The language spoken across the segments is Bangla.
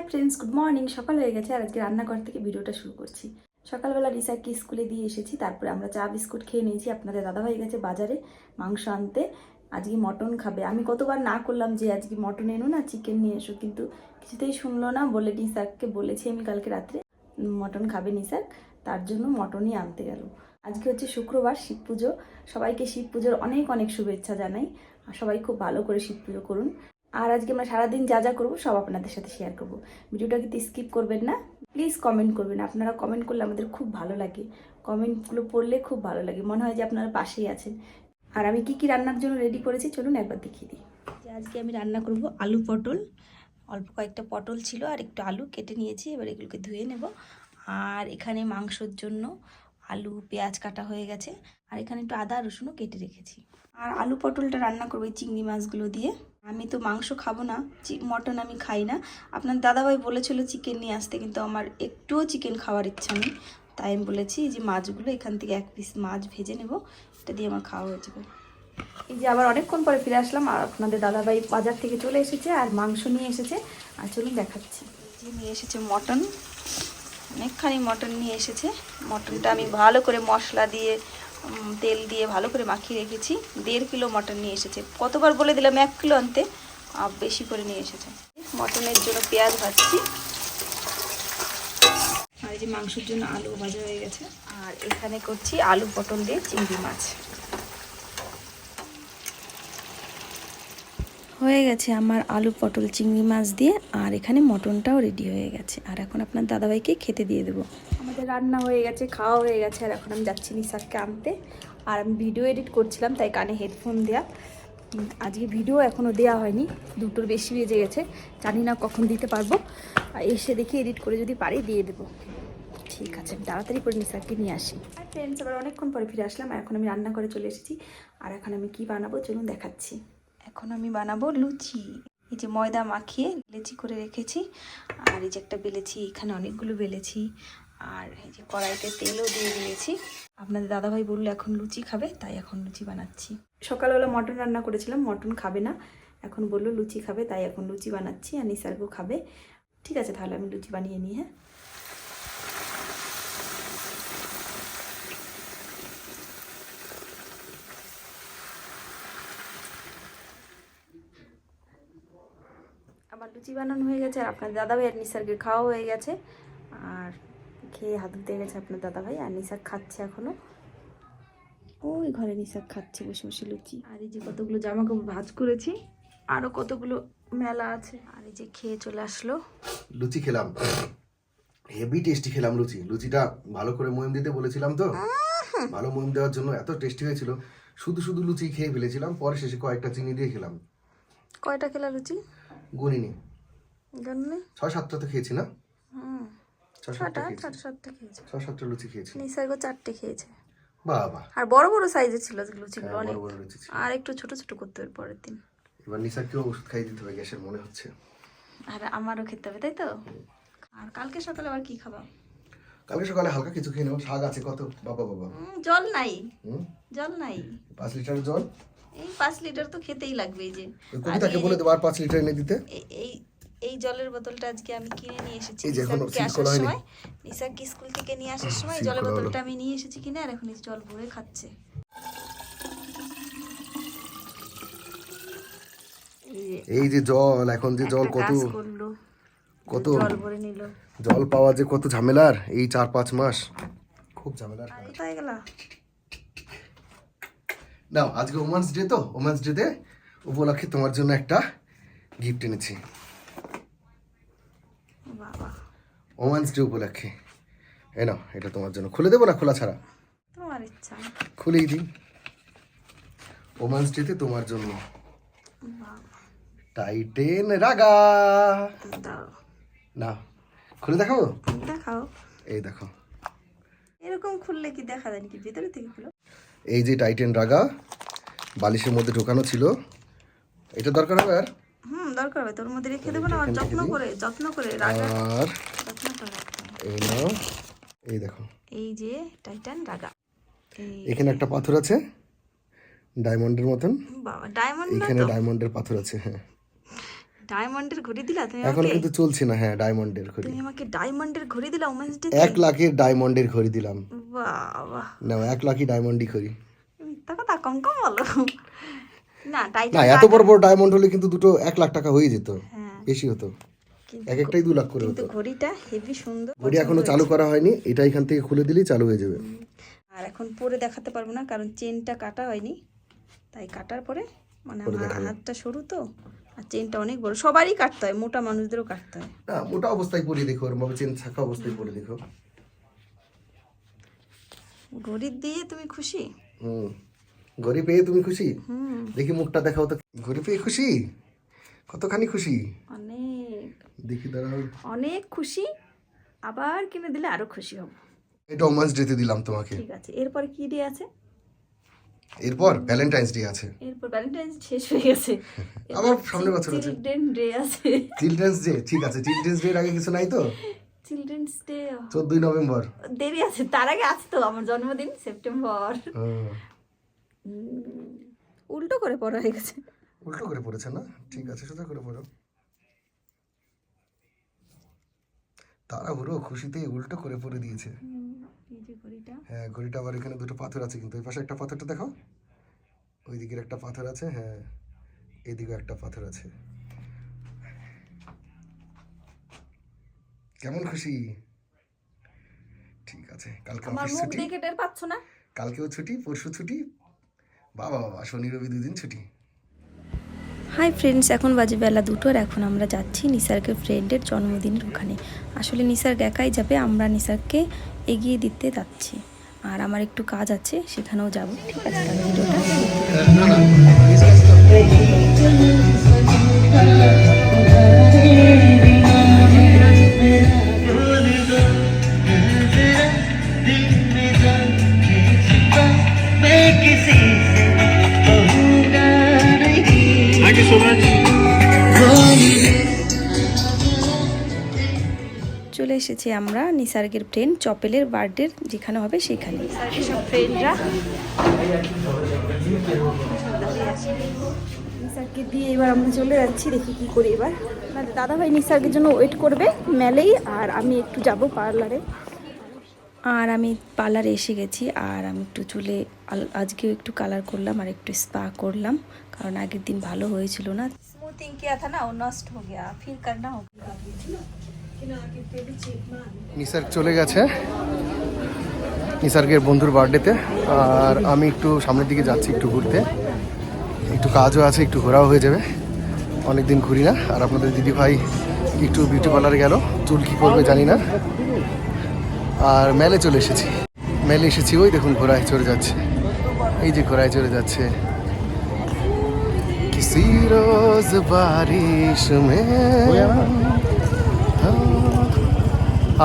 হাই ফ্রেন্ডস গুড মর্নিং সকাল হয়ে গেছে আর আজকে রান্নাঘর থেকে ভিডিওটা শুরু করছি। সকালবেলা রিসাকে স্কুলে দিয়ে এসেছি, তারপরে আমরা চা বিস্কুট খেয়ে নিয়েছি। আপনাদের দাদা দাদাভাই গেছে বাজারে মাংস আনতে, আজকে মটন খাবে। আমি কতবার না করলাম যে আজকে মটন এনো না চিকেন নিয়ে এসো, কিন্তু কিছুতেই শুনলো না, বলে নিসারকে বলেছি আমি কালকে রাত্রে মটন খাবে নিসার, তার জন্য মটনই আনতে গেল। আজকে হচ্ছে শুক্রবার, শিব পুজো। সবাইকে শিব পুজোর অনেক অনেক শুভেচ্ছা জানাই। সবাই খুব ভালো করে শিব পুজো করুন। আর আজকে আমরা সারাদিন যা যা করব সব আপনাদের সাথে শেয়ার করব। ভিডিওটা কিন্তু স্কিপ করবেন না। প্লিজ কমেন্ট করবেন। আপনারা কমেন্ট করলে আমাদের খুব ভালো লাগে। কমেন্টগুলো পড়লে খুব ভালো লাগে। মনে হয় যে আপনারা পাশেই আছেন। আর আমি কি কি রান্নার জন্য রেডি করেছি চলুন একবার দেখিয়ে দিই। আজকে আমি রান্না করব আলু পটল। অল্প কয়েকটা পটল ছিল আর একটু আলু কেটে নিয়েছি। এবার এগুলোকে ধুয়ে নেব। আর এখানে মাংসর জন্য আলু, পেঁয়াজ কাটা হয়ে গেছে। আর এখানে একটু আদা, রসুনও কেটে রেখেছি। আর আলু পটলটা রান্না করব চিংড়ি মাছগুলো দিয়ে। আমি তো মাংস খাব না মটন আমি খাই না। আপনার দাদাভাই বলেছিল চিকেন নিয়ে আসতে, কিন্তু আমার একটুও চিকেন খাওয়ার ইচ্ছা নেই। তাই আমি বলেছি যে মাছগুলো, এখান থেকে এক পিস মাছ ভেজে নেব। এটা দিয়ে আমার খাওয়া হয়ে যাবে। এই যে আবার অনেকক্ষণ পরে ফিরে আসলাম, আর আপনাদের দাদাভাই বাজার থেকে চলে এসেছে আর মাংস নিয়ে এসেছে। আর চলুন দেখাচ্ছি। যে নিয়ে এসেছে মটন। অনেকখানি মটন নিয়ে এসেছে। মটনটা আমি ভালো করে মশলা দিয়ে তেল দিয়ে ভালো করে মাখিয়ে রেখেছি। দেড় কিলো মটন নিয়ে এসেছে। কতবার বলে দিলাম, এক কিলো আনতে। বেশি করে নিয়ে এসেছে। মটনের জন্য পেঁয়াজ ভাজছি। আর এই যে মাংসের জন্য আলু ভাজা হয়ে গেছে। আর এখানে করছি আলু পটল দিয়ে চিংড়ি মাছ। হয়ে গেছে আমার আলু পটল, চিংড়ি মাছ দিয়ে। আর এখানে মটনটাও রেডি হয়ে গেছে। আর এখন আপনার দাদাভাইকে খেতে দিয়ে দেবো। আমাদের রান্না হয়ে গেছে খাওয়া হয়ে গেছে আর এখন আমি যাচ্ছি নিসারকে আনতে। আর আমি ভিডিও এডিট করছিলাম তাই কানে হেডফোন দেওয়া আজকে ভিডিও এখনও দেওয়া হয়নি দুটোর বেশি বেজে গেছে জানি না কখন দিতে পারব। আর এসে দেখি এডিট করে যদি পারি দিয়ে দেবো। ঠিক আছে আমি তাড়াতাড়ি করে নিসারকে নিয়ে আসি। আর ফ্রেন্ডস আবার অনেকক্ষণ পরে ফিরে আসলাম আর এখন আমি রান্না করে চলে এসেছি। আর এখন আমি কি বানাবো চলুন দেখাচ্ছি। এখন আমি বানাবো লুচি। এই যে ময়দা মাখিয়ে লেচি করে রেখেছি আর এই যে একটা বেলেছি এখানে অনেকগুলো বেলেছি। আর এই যে কড়াইতে তেলও দিয়ে দিয়েছি। আপনাদের দাদাভাই বলল এখন লুচি খাবে, তাই এখন লুচি বানাচ্ছি। সকালবেলা মটন রান্না করেছিলাম, মটন খাবে না। এখন বলল লুচি খাবে, তাই এখন লুচি বানাচ্ছি আর নিসার্গও খাবে। ঠিক আছে, তাহলে আমি লুচি বানিয়ে নিই হ্যাঁ? আমার লুচি বানানো হয়ে গেছে, আর আপনার দাদাভাই আর নিসার্গের খাওয়া হয়ে গেছে। আর খেয়ে হাত ধুতে গেছে আপনার দাদা ভাই আর নিশাক খাচ্ছে এখনও। ওই ঘরে নিশাক খাচ্ছে বসে বসে লুচি। আর এই যে কতগুলো জামা কাপড় ভাজ করেছি আরও কতগুলো মেলা আছে। আর এই যে খেয়ে চলে আসলো। লুচি খেলাম। হেভি টেস্টি খেলাম লুচি। লুচিটা ভালো করে মহিম দিতে বলেছিলাম তো। ভালো মহিম দেওয়ার জন্য এত টেস্টি হয়েছিল। শুধু শুধু লুচি খেয়ে ফেলেছিলাম পরে শেষে কয়েকটা চিনি দিয়ে খেলাম। কয়টা খেলা লুচি? গুনিনি। জানলে ছয় সাতটা তো খেয়েছি না। হুম। ছটা ছটা সাতটা খেয়েছে। ছয় সাতটা লুচি খেয়েছি। নিসার্গও চারটে খেয়েছে। বাবা। আর বড় বড় সাইজের ছিল লুচিগুলো অনেক বড় বড় লুচি ছিল। আর একটু ছোট ছোট করতে হবে পরের দিন। এবার নিসারকেও ওষুধ খাইয়ে দিতে হবে গ্যাসের মনে হচ্ছে। আর আমারও খেতে হবে তাই তো? আর কালকে সকালে আবার কি খাবা? কালকে সকালে হালকা কিছু খেয়ে নেব শাক আছে কত? বাবা বাবা। জল নাই। জল নাই। পাঁচ লিটার জল? এই পাঁচ লিটার তো খেতেই লাগবে এই যে। কবিতাকে বলে দেবো আর পাঁচ লিটার এনে দিতে। এই এই জলের বোতলটা আজকে আমি কিনে নিয়ে এসেছি এই যে এখনও নিসারকে seal আসার। সময়। নিসারকে স্কুল থেকে নিয়ে আসার সময় জলের বোতলটা আমি নিয়ে এসেছি কিনে আর এখন এই জল ভরে খাচ্ছে। এই যে জল এখন যে জল কত কত জল ভরে নিল। জল পাওয়া যে কত ঝামেলার এই চার পাঁচ মাস। খুব ঝামেলার। কোথায় গেলা? নাও আজকে ওমেন্স ডে তো। ওমেন্স ডেতে উপলক্ষে তোমার জন্য একটা গিফট এনেছি বাবা ওমেন্স ডে উপলক্ষে। এ নাও এটা তোমার জন্য। খুলে দেবো না? খোলা ছাড়া? তোমার ইচ্ছা। খুলেই দিই। ওমেন্স ডেতে তোমার জন্য। টাইটেন রাগা। না। খুলে দেখাবো? দেখাও। এই দেখো। এরকম খুললে কি দেখা যায় নাকি? ভেতরে থেকে খুলো। এই যে টাইটেন রাগা বালিশের মধ্যে ঢোকানো ছিল। এটা দরকার হবে আর? দরকার হবে তোর মধ্যে রেখে দেবো না আর যত্ন করে যত্ন করে রাগা আর যত্ন করে এই নাও এই দেখো। এই যে টাইটান রাগা। এখানে একটা পাথর আছে ডায়মন্ডের মতন। বাবা ডায়মন্ড না এইখানে তো? ডায়মন্ডের পাথর আছে হ্যাঁ। ডায়মন্ডের ঘড়ি দিলা তুমি এখনও কিন্তু চলছে না হ্যাঁ ডায়মন্ডের ঘড়ি। তুমি আমাকে ডায়মন্ডের ঘড়ি দিলা ডে এক লাখের ডায়মন্ডের ঘড়ি দিলাম। বাবা। না এক লাখই ডায়মন্ডই ঘড়ি। মিথ্যা কথা কম কম বলো। না এত বড় বড় ডায়মন্ড হলে কিন্তু দুটো এক লাখ টাকা হয়ে যেত হ্যাঁ। বেশি হতো। এক একটাই দু লাখ করে হতো। ঘড়িটা হেভি সুন্দর ঘড়ি এখনও চালু করা হয়নি এটা এখান থেকে খুলে দিলেই চালু হয়ে যাবে। আর এখন পরে দেখাতে পারব না কারণ চেনটা কাটা হয়নি। তাই কাটার পরে মানে আমার। হাতটা সরু তো আর চেনটা অনেক বড়। সবারই কাটতে হয় মোটা মানুষদেরও কাটতে হয়। না মোটা অবস্থায় পরে দেখো ভাবে চেন থাকা অবস্থায় পরে দেখো। ঘড়ি দিয়ে তুমি খুশি? হুম। ঘড়ি পেয়ে তুমি খুশি? দেখি মুখটা দেখাও তো। ঘড়ি পেয়ে খুশি? কতখানি খুশি? অনেক। দেখি দাঁড়াও। অনেক খুশি আবার কিনে দিলে আরও খুশি হব। এটা ওমান্স ডেতে দিলাম তোমাকে। ঠিক আছে এরপর কি ডে আছে? এরপর ভ্যালেন্টাইন্স ডে আছে। এরপর ভ্যালেন্টাইন্স শেষ হয়ে গেছে। আমার সামনে বছর আছে চিলড্রেন ডে আছে। চিলড্রেন্স ডে ঠিক আছে চিলড্রেন্স ডে আগে কিছু নাই তো? চিলড্রেন্স ডে চোদ্দই নভেম্বর। দেরি আছে তার আগে আছে তো আমার জন্মদিন সেপ্টেম্বর উল্টো করে পড়া হয়ে গেছে। উল্টো করে পড়েছে না? ঠিক আছে সোজা করে পড়ো। তাড়াহুড়ো খুশিতে উল্টো করে পড়ে দিয়েছে। হ্যাঁ ঘড়িটা আবার এখানে দুটো পাথর আছে কিন্তু। ওই পাশে একটা পাথরটা দেখো ওই দিকের একটা পাথর আছে হ্যাঁ এদিকেও একটা পাথর আছে। কেমন খুশি? ঠিক আছে কালকে আমার মুখ দেখে টের পাচ্ছ না? কালকেও ছুটি পরশু ছুটি বাবা বাবা শনি রবি দুদিন ছুটি হাই ফ্রেন্ডস এখন বাজে বেলা দুটোর এখন আমরা যাচ্ছি নিসার্গের ফ্রেন্ডের জন্মদিনের ওখানে আসলে নিসার্গ একাই যাবে আমরা নিসার্গকে এগিয়ে দিতে যাচ্ছি আর আমার একটু কাজ আছে সেখানেও যাব ঠিক আছে তাহলে ভিডিওটা এসেছি আমরা নিসার্গের ফ্রেন্ড চপেলের বার্থডে যেখানে হবে সেখানে ফ্রেন্ডরা নিসার্গকে দিয়ে এবার আমরা চলে যাচ্ছি দেখি কি করি এবার। দাদা ভাই নিসার্গের জন্য ওয়েট করবে মেলেই আর আমি একটু যাব পার্লারে আর আমি পার্লারে এসে গেছি আর আমি একটু চুলে আল- আজকেও একটু কালার করলাম আর একটু স্পা করলাম কারণ আগের দিন ভালো হয়েছিল না। স্মুথিং কিয়া থা না ও নষ্ট হো গয়া ফির করনা হোগা নিসার্গ চলে গেছে। নিসার্গের বন্ধুর বার্থডেতে। আর আমি একটু সামনের দিকে যাচ্ছি একটু ঘুরতে। একটু কাজও আছে, একটু ঘোরাও হয়ে যাবে। অনেক দিন ঘুরি না। আর আপনাদের দিদি ভাই একটু বিউটি পার্লারে গেল। চুল কী করবে জানি না। আর মেলে চলে এসেছি। মেলে এসেছি, ওই দেখুন ঘোড়ায় চড়ে যাচ্ছে। এই যে ঘোড়ায় চড়ে যাচ্ছে। কিসি রোজ বারিশ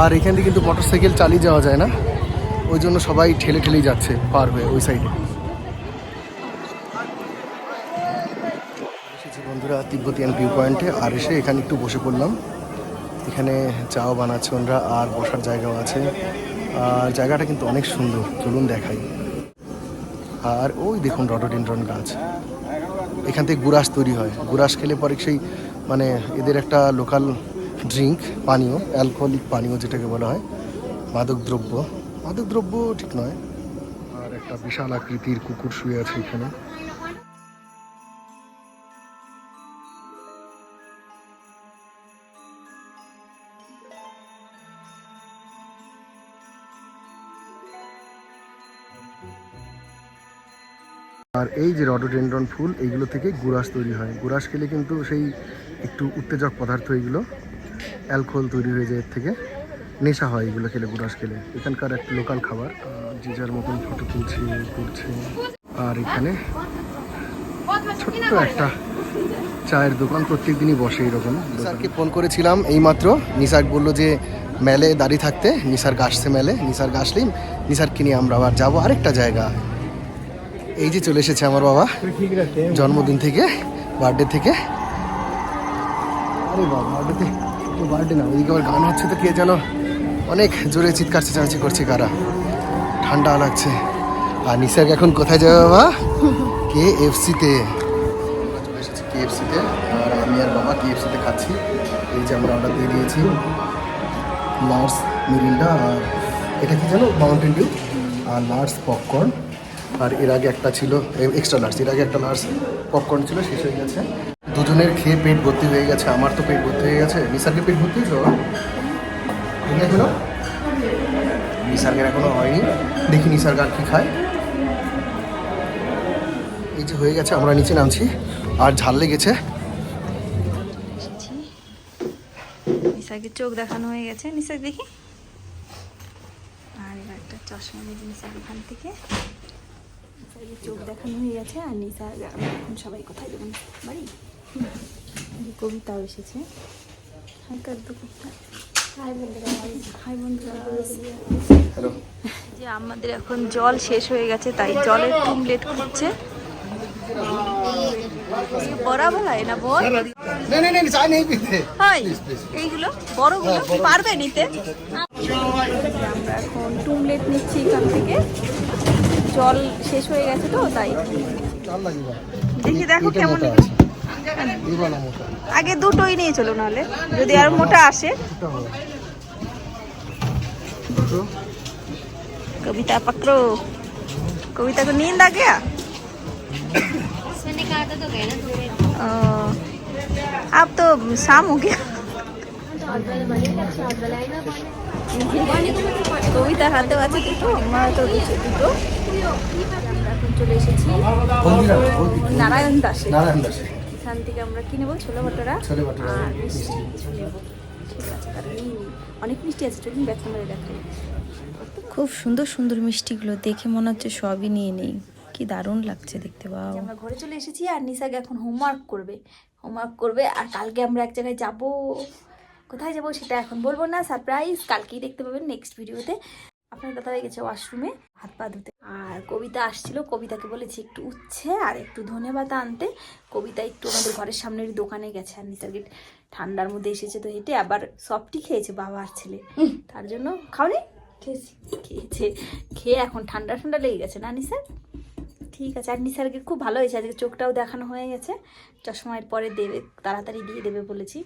আর এখান থেকে কিন্তু মোটর সাইকেল চালিয়ে যাওয়া যায় না। ওই জন্য সবাই ঠেলে ঠেলেই যাচ্ছে পার হয়ে ওই সাইডে বন্ধুরা তিব্বতিয়ান ভিউ পয়েন্টে আর এসে এখানে একটু বসে পড়লাম। এখানে চাও বানাচ্ছে ওনরা আর বসার জায়গাও আছে। আর জায়গাটা কিন্তু অনেক সুন্দর, চলুন দেখাই। আর ওই দেখুন রডোডেন্ড্রন গাছ। এখান থেকে গুড়াস তৈরি হয়। গুড়াস খেলে পরে সেই মানে এদের একটা লোকাল ড্রিঙ্ক পানীয় অ্যালকোহলিক পানীয় যেটাকে বলা হয়, মাদক দ্রব্য। মাদক দ্রব্য ঠিক নয়, আর একটা বিশাল আকৃতির কুকুর শুয়ে আছে এখানে। আর এই যে রডোডেন্ড্রন ফুল এইগুলো থেকে গুড়াস তৈরি হয়। গুড়াস খেলে কিন্তু সেই একটু উত্তেজক পদার্থ এগুলো অ্যালকোহল তৈরি হয়ে যায় এর থেকে। নেশা হয় এগুলো খেলে গুড়াস খেলে। এখানকার একটা লোকাল খাবার যে যার মতন ফটো তুলছে, করছে। আর এখানে ছোট্ট একটা চায়ের দোকান প্রত্যেক দিনই বসে এরকম। নিসারকে ফোন করেছিলাম এইমাত্র। নিসার্গ বলল যে, মেলে দাঁড়িয়ে থাকতে। নিসার্গ আসছে মেলে। নিসার্গ আসলেই নিসার্গকে নিয়ে আমরা আবার যাব আরেকটা জায়গা এই যে চলে এসেছে আমার বাবা। জন্মদিন থেকে বার্থডে থেকে। আরে বাবা বার্থডে তো বার্থডে না, ওইদিকে আবার গান হচ্ছে তো কে যেন অনেক জোরে চিৎকার চেঁচামেচি করছে কারা। ঠান্ডা লাগছে। আর নিসার্গ এখন কোথায় যাবে বাবা? কে এফসিতে চলে এসেছে কে কেএফসিতে আর আমি আর বাবা কেএফসিতে খাচ্ছি। এই যে আমরা অর্ডার দিয়ে দিয়েছি। লার্স মিরিন্ডা আর এটা কি জানো? মাউন্টেন ডিউ আর লার্স পপকর্ন আর এর আগে একটা ছিল এক্সট্রা লার্জ এর আগে একটা লার্জ পপকর্ন ছিল, শেষ হয়ে গেছে। দুজনের খেয়ে পেট ভর্তি হয়ে গেছে, আমার তো পেট ভর্তি হয়ে গেছে। নিসারকে পেট ভর্তি হয়েছে দেখে এখনও? হয়নি। দেখি নিসার্গ আর কি খায়। এই যে হয়ে গেছে, আমরা নিচে নামছি। আর ঝাল লেগেছে। চোখ দেখানো হয়ে গেছে। নিশাক দেখি। আর এবার একটা চশমা নিয়ে নিশাক ওখান থেকে। চোখ দেখানো হয়ে গেছে, আর নিশা এখন সবাই কোথায় দেবেন বাড়ি? কবিতাও এসেছে। যে আমাদের এখন জল শেষ হয়ে গেছে তাই জলের টুমলেট খুঁজছে করছে। দেখি না বল? এইগুলো পারবে আমরা এখন নিচ্ছি এখান থেকে। জল শেষ হয়ে গেছে তো তাই। দেখো কেমন লেগেছে। ये वाला मोटा আগে দুটোই নিয়ে চলো নাহলে যদি আর মোটা আসে छोटा होगा देखो कविता पकड़ो कविता को नींद आ गया मैंने कहा था तो गए ना तुम्हें ओ, अब तो शाम हो गया কবিতার হাতেও আছে দুটো আমার তো দুটো দুটো আমরা এখন চলে এসেছি হলদিরাম হলদি নারায়ণ দাসে नारायण दास এখান থেকে আমরা কি নেব? ছোলা ভটোরা ছোলে ভাটোরা, আর মিষ্টি। কিছু নেব। ঠিক আছে তাহলে নিই নিই। অনেক মিষ্টি আছে চলুন ব্যাগ ক্যামেরা দেখাই খুব সুন্দর সুন্দর মিষ্টিগুলো দেখে মনে হচ্ছে সবই নিয়ে নেই। কি দারুণ লাগছে দেখতে পাও আমরা ঘরে চলে এসেছি আর নিসাকে এখন হোমওয়ার্ক করবে। হোমওয়ার্ক করবে আর কালকে আমরা এক জায়গায় যাব। কোথায় যাব সেটা এখন বলব না সারপ্রাইজ কালকেই দেখতে পাবেন নেক্সট ভিডিওতে আপনার দাদা হয়ে গেছে ওয়াশরুমে হাত পা ধুতে। আর কবিতা আসছিল কবিতাকে বলেছি একটু উচ্ছে আর একটু ধনে পাতা আনতে। কবিতা একটু আমাদের ঘরের সামনের দোকানে গেছে আর নিসার্গে ঠান্ডার মধ্যে এসেছে তো হেঁটে আবার সফটি খেয়েছে বাবা আর ছেলে। তার জন্য খাওনি? খেয়েছি। খেয়েছে। খেয়ে এখন ঠান্ডা ঠান্ডা লেগে গেছে না নিসার? ঠিক আছে। আর নিসার্গের খুব ভালো হয়েছে। আজকে চোখটাও দেখানো হয়ে গেছে। চশমার পরে দেবে তাড়াতাড়ি দিয়ে দেবে বলেছি।